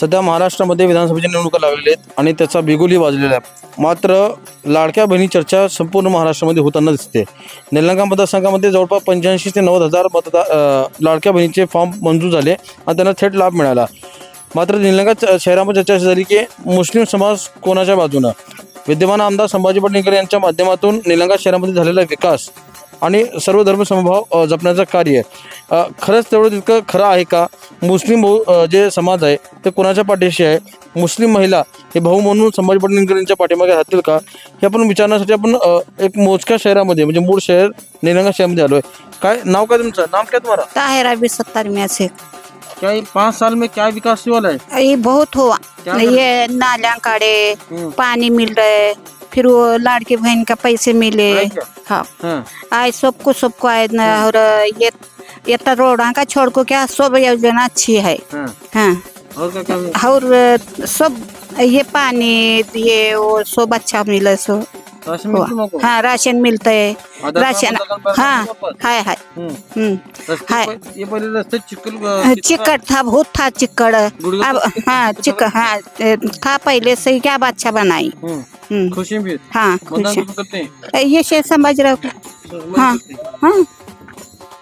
सध्या महाराष्ट्रामध्ये विधानसभेच्या निवडणुका लागलेल्या आहेत आणि त्याचा बिगुली वाजलेला आहे. मात्र लाडक्या बहिणी चर्चा संपूर्ण महाराष्ट्रामध्ये होताना दिसते. निलंगा मतदारसंघामध्ये जवळपास पंच्याऐंशी ते नव्वद हजार मतदार लाडक्या बहिणीचे फॉर्म मंजूर झाले आणि त्यांना थेट लाभ मिळाला. मात्र निलंगा च- शहरामध्ये चर्चा अशी झाली की मुस्लिम समाज कोणाच्या बाजूनं? विद्यमान आमदार संभाजी पाटणेकर यांच्या माध्यमातून निलंगा शहरामध्ये झालेला विकास आणि सर्व धर्म समभाव अ, जपण्याचं कार्य खरंच तेवढं तितकं खरं आहे का? मुस्लिम भाऊ जे समाज आहे ते कोणाच्या पाठीशी आहे? मुस्लिम महिला हे भाऊ म्हणून संभाजी पाटणकर यांच्या पाठीमागे राहतील का? हे आपण विचारण्यासाठी आपण एक मोजक्या शहरामध्ये म्हणजे मूळ शहर निलंगा शहरामध्ये आलो आहे काय नाव काय तुमचं? नाम क्या तुम्हारा ताहिरा भी सत्तर में से. क्या ये पाँच साल में क्या विकास हुआ है ये बहुत हुआ. कर- ये नालियां हम्म। पानी मिल रहे फिर वो लाड़की बहन का पैसे मिले? हाँ आए सबको सबको आए न और ये ये तो रोड़ा का छोड़ को क्या सब योजना अच्छी है। हाँ? और सब ये पानी ये वो सब अच्छा मिले सो राशन मिलती तुमको हाँ राशन मिलते। है Aadhaar card ration Aadhaar card हाँ पर? है है हम्म. हम्म रस्ते हाय. पर- ये पहले रास्ते चिकल अ, चिकट था बहुत था चिकट अब हाँ चिकट हाँ ए, था पहले से ही क्या अच्छा बनाई। हम्म. हम्म, खुशी भी। हाँ मतदान खुश। किसको करते हैं? है। ये शेर समझ रहे हो हाँ हैं। हाँ।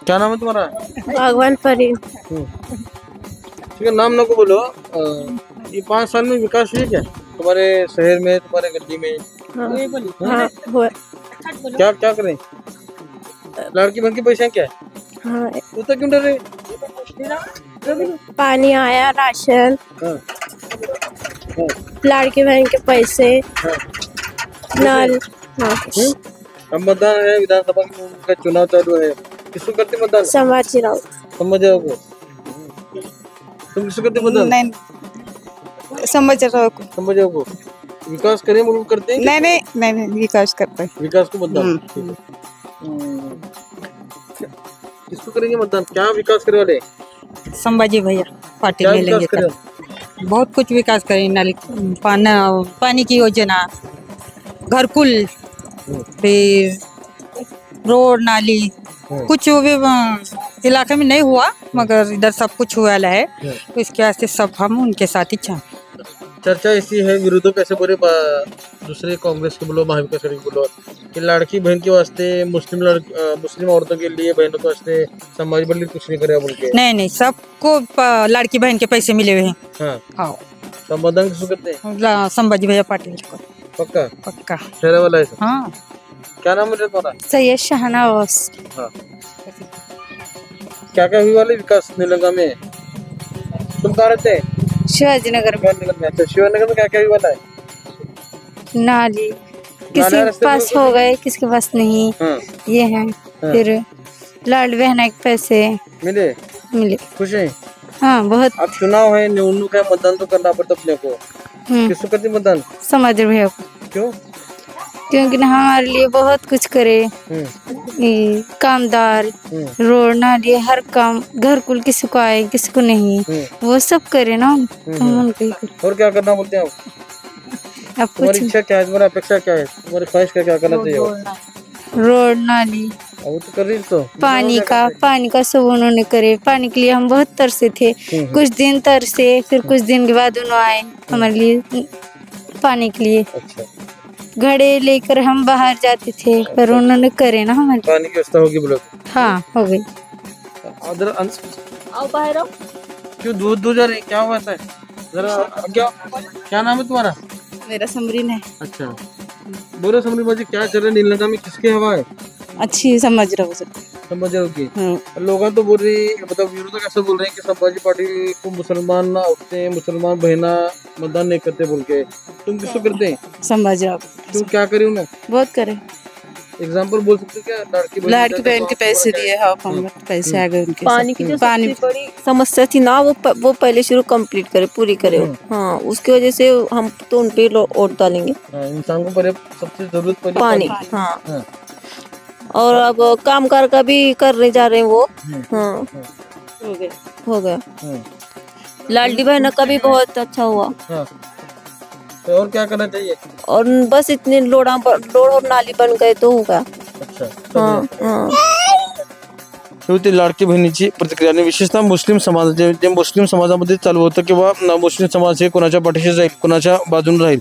क्या नाम है तुम्हारा? भगवान परी. ठीक है नाम नको बोलो। अ, ये पाँच साल में विकास हुआ क्या? तुम्हारे शहर में तुम्हारे गली में? हाँ क्या क्या करें लड़की बहन के पैसे क्या है हाँ क्यों डर रहे पानी आया राशन. हाँ. हाँ. लड़की बहन के पैसे. हाँ. नल हाँ. हम्म? अब मतदान है विधानसभा की चुनाव चालू है किसको करते मतदान? समाज राव समझ जाओ तुम किसको करते मतदान? नहीं. समझ रहा हूँ समझ जाओ विकास करें मुल्क करते हैं नहीं नहीं नहीं नहीं विकास करता है विकास को मतदान। ठीक है। हम्म। किसको करेंगे मतदान? क्या विकास करे वाले? संभाजी भैया पार्टी ले लेंगे बहुत कुछ विकास करें नल पाना पानी की योजना घरकुल फिर रोड नाली हम्म। कुछ वो भी इलाके में नहीं हुआ मगर इधर सब कुछ हुआ है। तो इसके वास्ते सब हम उनके साथ ही चाहते चर्चा ऐसी है विरोधक ऐसे बोले दूसरे कांग्रेस के बोलो महाविकास आघाड़ी के बोलो कि लड़की बहन के वास्ते मुस्लिम लड़ मुस्लिम औरतों के लिए बहनों के वास्ते समाज बदली कुछ नहीं करे बोल के नहीं नहीं सबको लड़की बहन के पैसे मिले हुए हैं। हाँ। हाँ। किसको करते हैं? संभाजी भैया पाटिल को। पक्का? पक्का। ठहरा वाला है हाँ। क्या नाम है तुम्हारा? सैयद शहनावास हाँ। क्या क्या हुई वाले विकास निलंगा में? तुम कहाँ रहते हैं? शिवाजी नगर में? अच्छा शिवानगर में क्या क्या वाला है? नाली किसी के रास्ते पास हो गए किसी के पास नहीं। हाँ। ये है फिर लाड बहना के पैसे। मिले? मिले। खुश है? हाँ बहुत। अब चुनाव है निवडणूक है मतदान तो करना पड़ता अपने को। हम्म, किसको करते मतदान? समझ रहे हो क्यों? क्योंकि ना हमारे लिए बहुत कुछ करे। हम्म। ये कामदार हम्म। रोड नाली हर काम घर कुल किसी को आए किसी को नहीं। हम्म। वो सब करे ना। हम तो उनको ही करे। और क्या करना बोलते हैं आप? अब तुम्हारी इच्छा क्या है? तुम्हारी अपेक्षा क्या है? तुम्हारी ख्वाहिश क्या क्या करना चाहिए रोड नाली तो कर रही तो। पानी का पानी का सब उन्होंने करे। पानी के लिए हम बहुत तरसे थे। हम्म, कुछ दिन तरसे फिर कुछ दिन के बाद उन्होंने आए हमारे लिए पानी के लिए। अच्छा। घड़े लेकर हम बाहर जाते थे पर उन्होंने करे ना हमारे। पानी की व्यवस्था होगी बोलो हाँ हो गई। अदर क्यों दूर दूर जा रहे क्या हुआ है जरा क्या क्या नाम है तुम्हारा? मेरा समरीन है अच्छा। बोलो समरीन बाजी क्या चल रहा है? नीलंगा में किसकी हवा है? अच्छी समझ रहा हूँ सब समझ रहे हो। की हाँ लोग तो बोल रही मतलब विरोधक ऐसे बोल रहे हैं कि संभाजी पाटिल को मुसलमान ना औरतें मुसलमान बहना मतदान नहीं करते बोल के। तुम किसको करते हैं? समझ रहा तुम क्या करी उन्हें? बहुत करे। एग्ज़ाम्पल बोल सकते हो क्या? लड़की बहन लड़की बहन के तो पैसे दिए हाँ हम पैसे आ गए उनके पानी की जो पानी बड़ी समस्या थी ना वो प, वो पहले शुरू कंप्लीट करे पूरी करे। हाँ। उसकी वजह से हम तो उनपे वोट डालेंगे। हाँ, इंसान को पहले सबसे ज़रूरत पानी। हाँ। हाँ। और अब काम कार का भी करने जा रहे हैं वो। हम्म, हाँ। हो गए। हो गया लालडी लाडली ना का भी बहुत अच्छा हुआ। हाँ। तो और क्या करना चाहिए? और बस इतने लोड़ा लोड़ और नाली बन गए तो होगा। अच्छा हाँ हाँ। होती. लाडकी बहिणीची प्रतिक्रिया. आणि विशेषतः मुस्लिम समाजाचे जे मुस्लिम समाजामध्ये चालू होतं किंवा मुस्लिम समाज हे कोणाच्या पाठीशी जाईल कोणाच्या बाजूने राहील?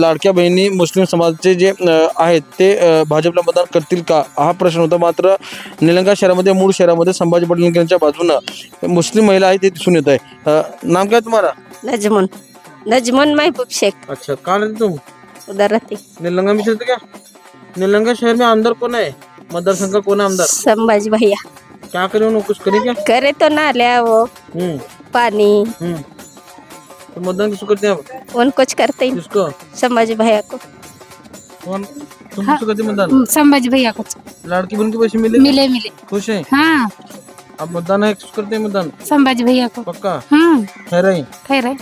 लाडक्या बहिणी मुस्लिम समाजाचे जे आहेत ते भाजपला मतदान करतील का? हा प्रश्न होता. मात्र निलंगा शहरामध्ये मूळ शहरामध्ये संभाजी पाटील यांच्या बाजूनं मुस्लिम महिला आहे ते दिसून येत आहे. नाम काय तुम्हाला? नजमन. नजमन महबूब शेख. अच्छा रहते तुम उधर रहती. नीलंगा में चलते क्या? नीलंगा शहर में आमदार कौन है मतदारसंघ का कौन आमदार? संभाजी भैया क्या करे उन्होंने? कुछ करे क्या? करे तो नालिया वो हम्म। पानी। हम्म। तो मतदान किसको करते हैं आप उन कुछ करते ही। किसको? संभाजी भैया को। कौन? तुम किसको करते हैं मतदान? संभाजी भैया को। लाड़की बहन के पैसे मिले? मिले मिले। खुश है? हाँ। आप मतदान है किसको करते हैं मतदान? संभाजी भैया को। पक्का? हम्म है? रही खैर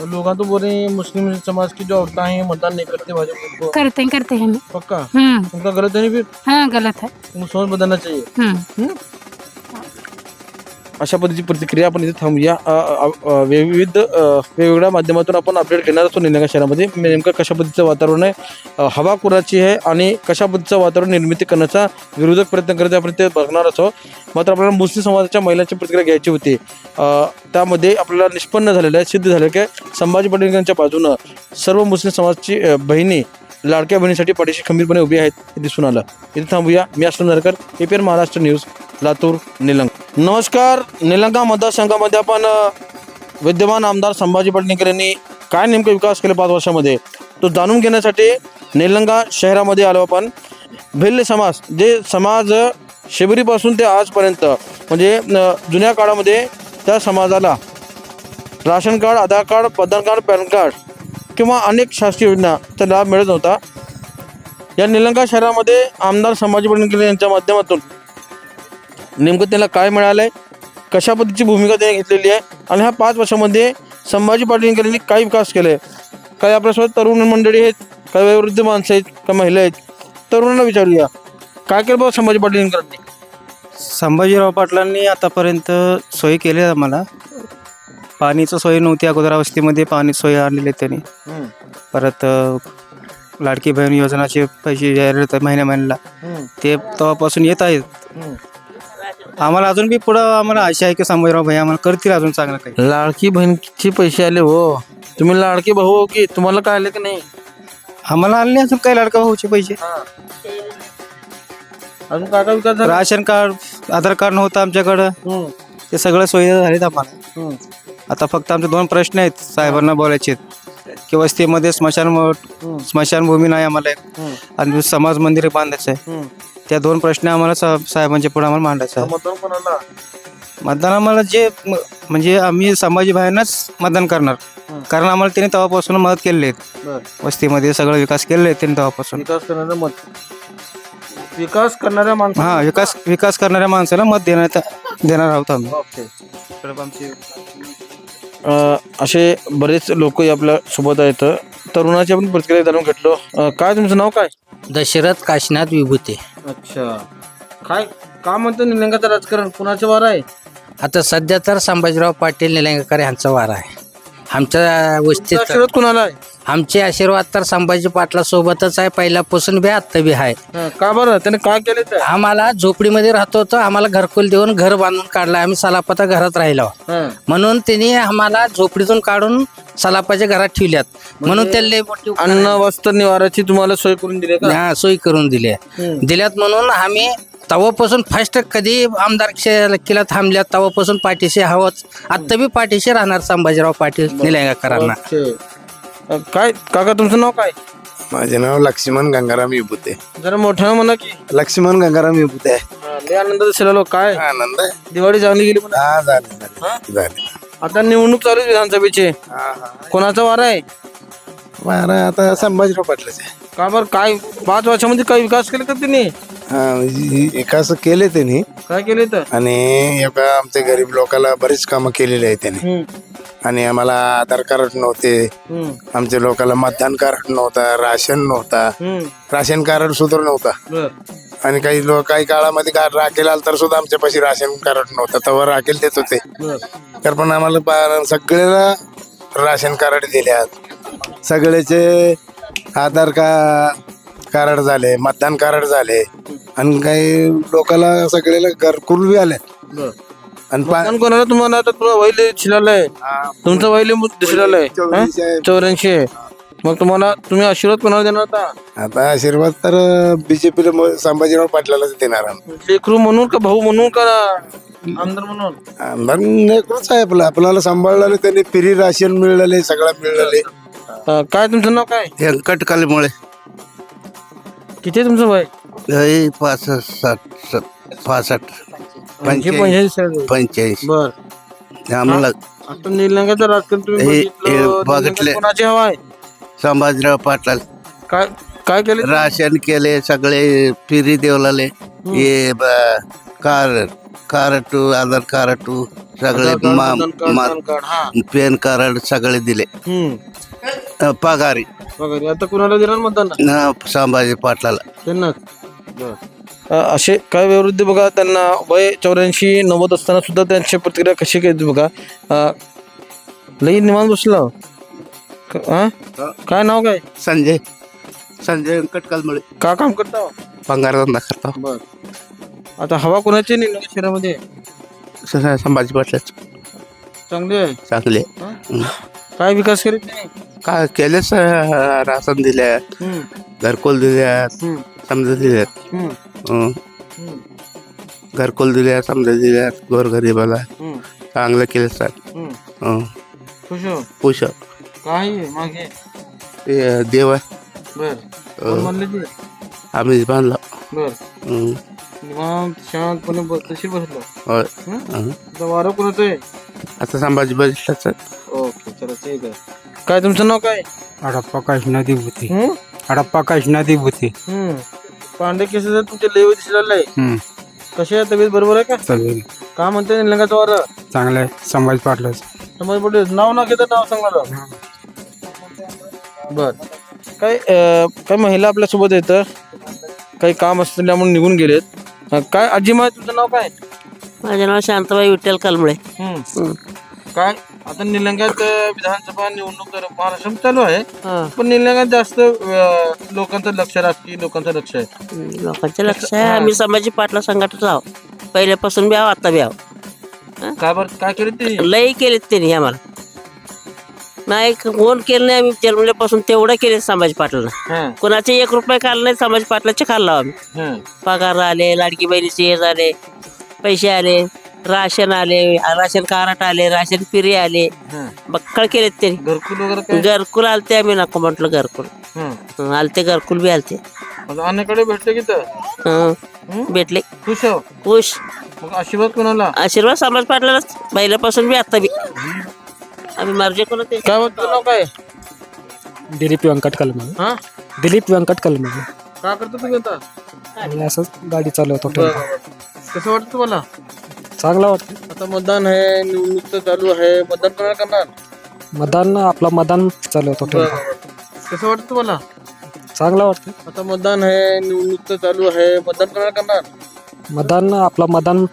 और लोग तो बोल रहे हैं मुस्लिम समाज की जो औरतें हैं मतदान नहीं करते भाजपा को। करते हैं करते हैं। पक्का? हम्म। उनका गलत है नहीं फिर? हाँ गलत है। उनको सोच बदलना चाहिए। हम्म। अशा पद्धतीची प्रतिक्रिया आपण इथे थांबूया. विविध वेगवेगळ्या माध्यमातून आपण अपडेट घेणार असतो निलंगा शहरामध्ये. नेमकं कशा पद्धतीचं वातावरण आहे? हवा कुणाची आहे आणि कशा पद्धतीचं वातावरण निर्मिती करण्याचा विरोधक प्रयत्न करत आपण ते बघणार असो मात्र आपल्याला मुस्लिम समाजाच्या महिलांची प्रतिक्रिया घ्यायची होती. त्यामध्ये आपल्याला निष्पन्न झालेलं आहे सिद्ध झालं की संभाजी पाटील यांच्या बाजूनं सर्व मुस्लिम समाजाची बहिणी लाडक्या बहिणीसाठी पाठीशी खंबीरपणे उभी आहेत हे दिसून आलं. इथे थांबूया. मी Ashwin Narkar A P Maharashtra news Latur Nilanga. नमस्कार निलंगा मतदारसंघामध्ये आपण विद्यमान आमदार संभाजी पाटणेकर यांनी काय नेमकं विकास केले पाच वर्षामध्ये? तो जाणून घेण्यासाठी निलंगा शहरामध्ये आलो आपण. भिल्ल समाज जे समाज शिबिरीपासून ते आजपर्यंत म्हणजे जुन्या काळामध्ये त्या समाजाला राशन कार्ड आधार कार्ड मतदान कार्ड पॅन कार्ड किंवा अनेक शासकीय योजना त्या लाभ मिळत नव्हता. या निलंगा शहरामध्ये आमदार संभाजी पाटील यांच्या माध्यमातून नेमकं त्याला काय मिळालंय कशा पद्धतीची भूमिका त्याने घेतलेली आहे आणि ह्या पाच वर्षामध्ये संभाजी पाटील यांनी काय विकास केलाय काही आपल्यासोबत तरुण मंडळी आहेत काही वयोवृद्ध माणसं आहेत काही महिला आहेत तरुणांना विचारूया. काय केलं बाबा संभाजी पाटील यांनी संभाजीराव पाटलांनी आतापर्यंत सोयी केली आम्हाला. पाणीचं सोय नव्हती अगोदर अवस्थेमध्ये पाणी सोय आणलेली आहे त्यांनी. परत अ, लाडकी बहीण योजनाचे पैसे जाहीर होतात महिन्या महिन्याला. ते तेव्हापासून येत आहेत. आम्हाला अजून बी पुढं आम्हाला आशा आहे की संभाजीराव भाई आम्हाला करतील अजून चांगलं काही. लाडकी बहिणीचे पैसे आले हो. तुम्ही लाडके भाऊ हो की? तुम्हाला काय आले की नाही? आम्हाला आले नाही अजून काही लाडका भाऊचे पैसे. अजून काय काय विकास झाला? राशन कार्ड आधार कार्ड नव्हतं आमच्याकडं. हम्म, ते सगळं सोयी झालेत आम्हाला. हम्म, आता फक्त आमचे दोन प्रश्न आहेत साहेबांना बोलायचे आहेत. की वस्तीमध्ये स्मशान स्मशानभूमी नाही आम्हाला. एक. हम्म, आणि समाज मंदिर बांधायचं आहे. हम्म. त्या दोन प्रश्न आम्हाला साहेबांच्या पुढे आम्हाला मांडायचं आहे. मतदान कोणाला मतदान आम्हाला जे म- म्हणजे आम्ही संभाजी भाईंनाच मतदान करणार. हं. कारण आम्हाला त्यांनी तेव्हापासून मदत केलेली आहेत. बरं. वस्तीमध्ये सगळं विकास केलेले त्यांनी तेव्हापासून. विकास करणारं मत विकास करणाऱ्या माणसा हा विकास विकास करणाऱ्या माणसाला मत देणार देणार आहोत आम्ही. अ, असे बरेच लोक आपल्यासोबत आहेत. तरुणाची आपण प्रतिक्रिया जाणून घेतलो. अ, काय तुमचं नाव काय? दशरथ काशीनाथ विभूते. अच्छा. काय का म्हणतो निलंगाचं राजकारण? कुणाच्या वार आहे? आता सध्या तर संभाजीराव पाटील निलंगेकर यांचा वार आहे. आमच्या वस्तीत आशीर्वाद कुणाला आहे? आमचे आशीर्वाद तर संभाजी पाटला सोबतच आहे पहिल्यापासून बी आत्ता बी आहे. हा, का बरं? त्याने काय केले ते? आम्हाला झोपडीमध्ये राहतो होतो. आम्हाला घरकुल देऊन घर बांधून काढलं. आम्ही सलापता घरात राहिलो. हा. म्हणून त्यांनी आम्हाला झोपडीतून काढून सलापाच्या घरात ठेवल्यात. म्हणून ते लय मोठी उपकार अन्न वस्त्र निवाराची तुम्हाला सोय करून दिली का? हा, सोयी करून हम्म. दिल्यात म्हणून आम्ही तवापासून फर्स्ट कधी आमदार केला थांबल्यात तवापासून पाठीशी हवंच. आत्ता बी पाठीशी राहणार संभाजीराव पाटील निलंगेकरांना. काय काका तुमचं नाव काय? माझे नाव लक्ष्मण गंगाराम विभूते. जरा मोठ्यानं म्हणा की. लक्ष्मण गंगाराम विभूते. आहे हा, लय आनंद दिसेल आलो काय? आनंद आहे. दिवाळी चांगली गेली म्हणा. हा झाले झाले झाले आता निवडणूक चालू आहे विधानसभेची. हा हा. कोणाचा वार आहे? बरं आता संभाजीराव पाटलाच आहे. का बरं? काय पाच वर्षामध्ये काय विकास केले का त्यांनी एकाच केले त्यांनी. काय केले तर? आणि एका आमच्या गरीब लोकांना बरीच कामं केलेली आहे त्यांनी. आणि आम्हाला आधार कार्ड नव्हते. आमच्या लोकांना मतदान कार्ड नव्हता राशन नव्हता. राशन कार्ड सुद्धा नव्हता. आणि काही लोक काही काळामध्ये का- राखेल आलं तर सुद्धा आमच्यापाशी राशन कार्ड नव्हतं. तेव्हा राखेल देत होते. तर पण आम्हाला बा- सगळ्याला राशन कार्ड दिल्यात सगळ्याचे आधार का कार्ड झाले मतदान कार्ड झाले आणि काही लोकांना सगळ्याला घरकुल बी आले. आणि पा- कोणाला तुम्हाला आता तुला वैले शिलाला आहे? तुमचं वैले दिसलेलं आहे चौऱ्याऐंशी आहे. चौऱ्याऐंशी आहे. मग तुम्हाला तुम्ही आशीर्वाद कोणाला देणार आता? आता आशीर्वाद तर बीजेपीला संभाजीराव पाटलालाच देणार आम्ही. लेकरू म्हणून का भाऊ म्हणून का? आमदार म्हणून? आमदार नेकरूच आहे आपलं. आपल्याला सांभाळलेलं त्यांनी. फ्री राशन मिळाले सगळं मिळाले अं, काय तुमचं नाव काय? व्यंकट कालीमुळे. किती आहे तुमचं वय? हे पासष्ट साठ सत- पासष्ट. ऐंशी पंच्याऐंशी पंच्याऐंशी आहे. पंच्याऐंशी बर. आम्हाला आता निलंग्याचं राजकारण तुम्ही हे- बघितलं. हे निलंग्यात बघितले. कोणाची हवा आहे? संभाजीराव पाटला काय काय केलं राशन केले सगळे फिरी देवलाले. हे ब- कार कार्ड आधार कार्ड सगळे मा- पॅन कार्ड, मा- पॅन कार्ड, हा. पॅन कार्ड सगळे दिले. हम्म. अ, पगारी. वगैरे आता कुणाला देणार मतदान? न, संभाजी पाटलाला. त्यांनाच अ, असे काय वयोवृद्ध बघा त्यांना वय चौऱ्याऐंशी नव्वद असताना सुद्धा त्यांची प्रतिक्रिया कशी केली बघा? अ, लई निवांत बसला. क- हा? काय नाव काय? संजय. संजय व्यंकट कालमुळे का काम करता? पगारधंदा करतो. बर. आता हवा कोणाची नाही नगर शहरामध्ये? स- संभाजी पाटलाच. चांगली आहे. चांगले काय विकास करीत नाही? काय केलेच राशन दिल्या हम्म, घरकुल दिल्यात समजा दिल्यात. घरकुल दिल्या समजा दिल्यात गोरगरीबाला. चांगलं केलं सर पुष काय मागे. ते देव. आहे. बर कोण म्हणले ते? आम्ही बांधला. बर. निवांत शांतपणे बस तशी बसलो. होय. हं? आता वारं कोणाचं आहे? आता संभाजी बघितलं ओके चला ठीक आहे. काय तुमचं नाव काय? हडप्पा काशनादी भूती. हं? हडप्पा काशनादी भूती. हं. पांडे केस तुमचे लेव दिसलेलं आहे हं. कसे आहे तब्येत? बरोबर आहे का? सगळे का म्हणते निलंगाचं वारं? चांगलं आहे. संभाजी पाटलाच. समज पटेल नाव ना घेता नाव सांगा बर. काय अं, काय महिला आपल्यासोबत येतं काही काम असतं त्यामुळे निघून गेलेत. अं, काय आजी मा तुझं नाव काय? माझे नाव शांताबाई विठ्ठल कालमुळे. काय आता निलंग्यात अं, विधानसभा निवडणूक तर महाराष्ट्रात चालू आहे. पण निलंग्यात जास्त अं, लोकांचं लक्ष राजकीय लोकांचं लक्ष आहे. लोकांचे लक्ष आहे. आम्ही संभाजी पाटला संघटच आहो पहिल्यापासून बी आहो आता बी आहो काय बरं? काय केलं ते लई केलेत त्यांनी आम्हाला. नाही कोण केलं नाही आम्ही. जन्मल्यापासून तेवढं केले संभाजी पाटलानं. हं, कोणाचे एक रुपये खाल्ला नाही संभाजी पाटलाचे खाल्ला आम्ही. पगार आले लाडकी बहिणीचे हे झाले पैसे आले राशन आले राशन कारट आले राशन पिरे आले. बक्कळ केलेत त्यांनी. घरकुल वगैरे घरकुल आलते आम्ही नको म्हटलं घरकुल. आलते घरकुल बी आलते. आता अन्याकडे भेटले की भेटले. खुश हो? खुश. आशीर्वाद कोणाला? आशीर्वाद समाज पाटलाच पहिल्यापासून बी आता बी. आम्ही मार्जे ते काय तुझं नाव काय दिलीप व्यंकट कलमे। हा? दिलीप व्यंकट कलमे। का करतो तुम्ही आता आणि असंच गाडी चालवतो बरं. कसं वाटतं तुम्हाला? चांगला वाटतं आता मतदान आहे निवडणूक तर चालू आहे. मतदान कोणाला करणार? मतदान आपला मतदान चालवतो बरं. कसं वाटतं तुम्हाला? चांगला वाटतं आता मतदान आहे निवडणूक तर चालू आहे. मतदान कोणाला करणार? मतदान आपला मतदान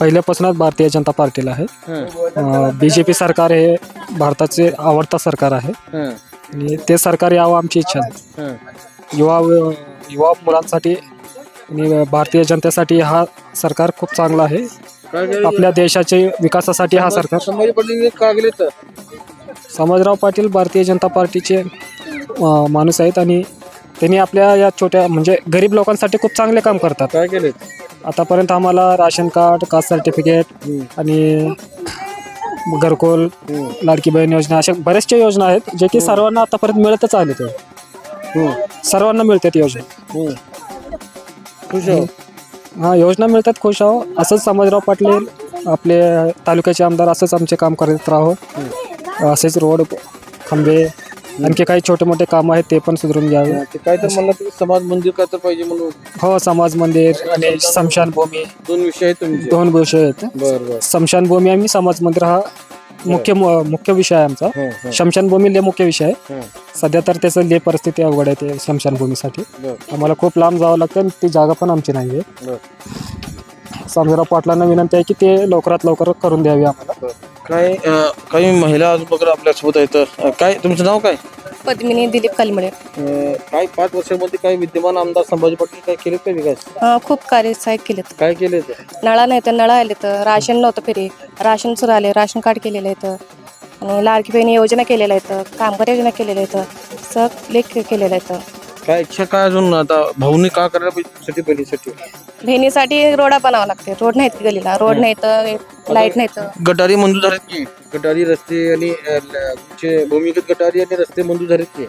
पहिल्यापासूनच भारतीय जनता पार्टीला आहे. हं, बी जे पी सरकार हे भारताचे आवडता सरकार आहे. हं, आणि ते सरकार यावं आमची इच्छा आहे. युवा युवा मुलांसाठी आणि भारतीय जनतेसाठी हा सरकार खूप चांगला आहे? आपल्या देशाच्या विकासासाठी हा सरकार समाजराव पाटील भारतीय जनता पार्टीचे माणूस आहेत आणि त्यांनी आपल्या या छोट्या म्हणजे गरीब लोकांसाठी खूप चांगले काम करतात. काय केले? आतापर्यंत आम्हाला राशन कार्ड कास्ट सर्टिफिकेट आणि घरकुल लाडकी बहीण योजना अशा बऱ्याचशा योजना आहेत जे की सर्वांना आतापर्यंत मिळतच आले ते सर्वांना मिळतात योजना. खुश हो हा योजना मिळतात खुश आहो. असंच समाजराव पाटील आपले तालुक्याचे आमदार असंच आमचे काम करत राहो. असेच रोड खंबे आणखी काही छोटे मोठे काम आहेत ते पण सुधारून घ्यावे. ते काय तर म्हणलं तुम्ही समाज मंदिर का तर पाहिजे म्हणून? हो समाज मंदिर आणि स्मशानभूमी दोन विषय आहेत तुमचे. दोन विषय आहेत. बर बर. स्मशानभूमी आणि समाज मंदिर हा मुख्य मुख्य विषय आहे आमचा. हं, हं, स्मशानभूमी लय मुख्य विषय आहे. हं. सध्या तर त्याचं लय परिस्थिती अवघड आहे ते स्मशानभूमीसाठी बर. आम्हाला खूप लांब जावं लागतं आणि ती जागा पण आमची नाही आहे बर. समजराव पाटलांना विनंती आहे की ते लवकरात लवकर करून द्यावी आम्हाला. काय अं, काही महिला आज वगैरे आपल्यासोबत आहेत अं, काय तुमचं नाव काय? पद्मिनी दिलीप कलमळे. अं, काय पाच वर्षामध्ये काय विद्यमान आमदार संभाजी पाटील काय केले काय? विकास अं, खूप कार्य साहेब केलेत. काय केले नळा नाही तर नळा आले तर राशन नव्हतं फिरी. राशन सुरू आले राशन कार्ड केलेलं आहे आणि लाडकी बहिणी योजना केलेल्या आहेत कामगार योजना केलेल्या आहेत सग लेख केलेलं आहे काय इच्छा काय अजून? आता भाऊनी का करायला पाहिजे? साठी बहिणीसाठी. बहिणीसाठी रोडा बनावा लागते. रोड नाहीत गलीला. रोड नाही तर लाइट नाही तर गटारी मंजूर झालेत की? गटारी रस्ते आणि अं, ल- जे भूमिगत गटारी आणि रस्ते मंजूर झालेत की?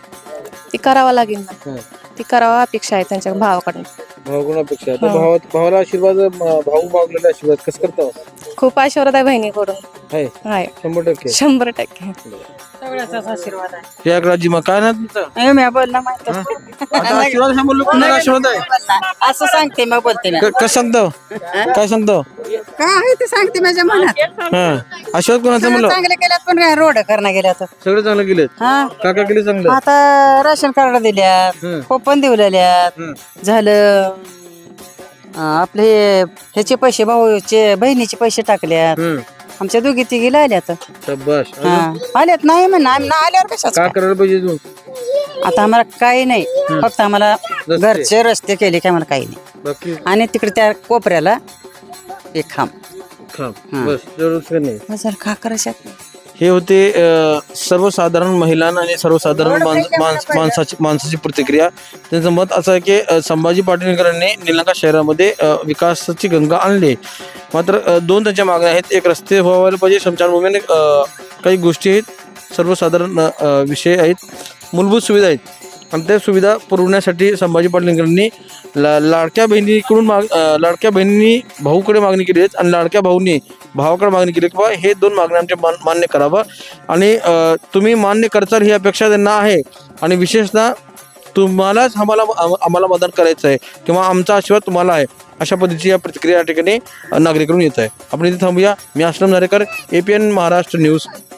ती करावा लागेल ना. हं. ती करावा अपेक्षा आहे त्यांच्या भावाकडून. भावगुणापेक्षा तर हो. भावा भावाला आशीर्वाद म- भाऊ मागलेला आशीर्वाद कसं करता? खूप आशीर्वाद आहे बहिणीकडून. आहे. आहे. शंभर टक्के. शंभर टक्के. सगळ्याचाच आशीर्वाद आहे. या राजी मग काय ना तुमचं? मी बोलला माहीत आता आशीर्वाद हा म्हणलं कुणाला आशीर्वाद आहे? असं सांगते मग बोलते मी. क- कसं सांगतो? काय सांगतो? काय आहे ते सांगते माझ्या मनात. हा. आशीर्वाद कोणाचा म्हणलं चांगले केल्यात पण रोड करणं गेल्यात सगळं चांगलं हा. काका केले चांगलं? आता राशन कार्ड दिल्यात हं. कोपन दिवलेल्यात. हं. झालं अं, आपले ह्याचे पैसे भाऊचे बहिणीचे पैसे टाकल्यात. हम्म. आमच्या दोघी तिघीला आल्यात. हा. आल्यात नाही म्हणा आम्ही ना आल्यावर कशाच करायला पाहिजे आता आम्हाला काही नाही. फक्त आम्हाला घरचे रस्ते केले की आम्हाला काही नाही. बाकी? आणि तिकडे त्या कोपऱ्याला एक खांब. खांब. बस काही नाही. हजार का करायच्यात हे होते सर्वसाधारण महिलांना आणि सर्वसाधारण माणस- माणस- माणसाची माणसाची प्रतिक्रिया. त्यांचं मत असं आहे की संभाजी पाटीलकरांनी निलंगा शहरामध्ये विकासाची गंगा आणली. मात्र दोन त्यांच्या मागण्या आहेत. एक रस्ते व्हायला पाहिजे स्मशानभूमी अ, काही गोष्टी आहेत. सर्वसाधारण विषय आहेत. मूलभूत सुविधा आहेत. आणि त्या सुविधा पुरवण्यासाठी संभाजी पाटीलकरांनी ला लाडक्या बहिणीकडून माग लाडक्या बहिणींनी भाऊकडे मागणी केली आहे आणि लाडक्या भाऊनी भावाकडे मागणी केली किंवा हे दोन मागण्या आमच्या मान मान्य करावं. आणि तुम्ही मान्य करताल ही अपेक्षा त्यांना आहे. आणि विशेषतः तुम्हालाच आम्हाला आम्हाला मदत करायचं आहे किंवा आमचा आशीर्वाद तुम्हाला आहे अशा पद्धतीची या प्रतिक्रिया या ठिकाणी नागरिकांकडून येत आहे. आपण इथे थांबूया. मी Ashram Narekar A P N Maharashtra news